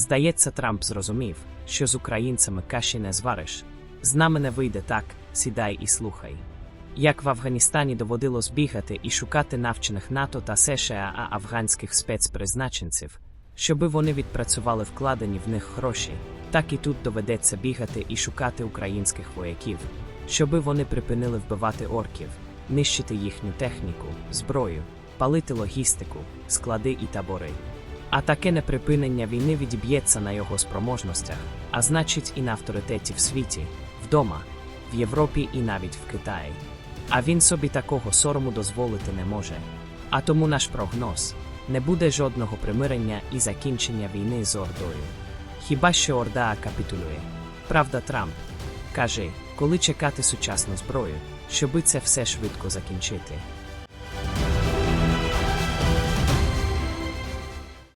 Здається, Трамп зрозумів, що з українцями каші не звариш. З нами не вийде так, сідай і слухай. Як в Афганістані доводилось бігати і шукати навчених НАТО та США афганських спецпризначенців, щоби вони відпрацювали вкладені в них гроші, так і тут доведеться бігати і шукати українських вояків, щоби вони припинили вбивати орків, нищити їхню техніку, зброю, палити логістику, склади і табори. А таке неприпинення війни відіб'ється на його спроможностях, а значить і на авторитеті в світі, вдома, в Європі і навіть в Китаї. А він собі такого сорому дозволити не може. А тому наш прогноз не буде жодного примирення і закінчення війни з Ордою. Хіба що Орда капітулює. Правда, Трамп каже, коли чекати сучасну зброю, щоби це все швидко закінчити.